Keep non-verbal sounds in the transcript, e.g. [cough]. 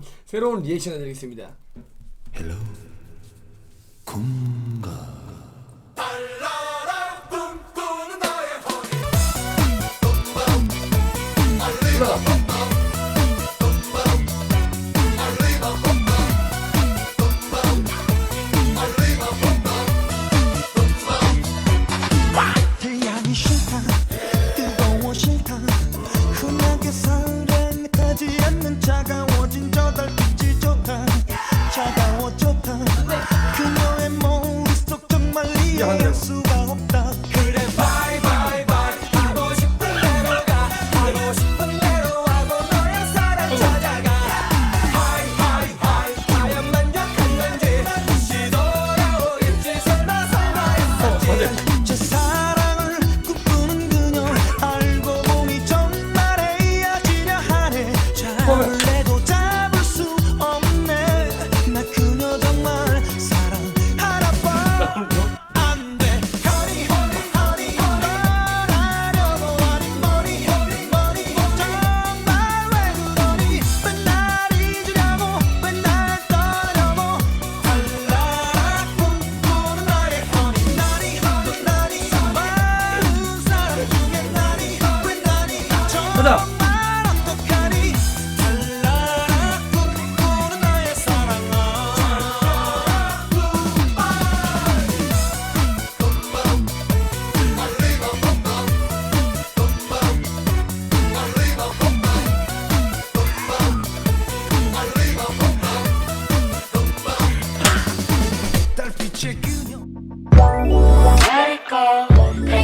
[laughs] 새로운 리액션을 드리겠습니다. 헬로 공가. 꿈꾸는 함께한다. 가자 Let it go.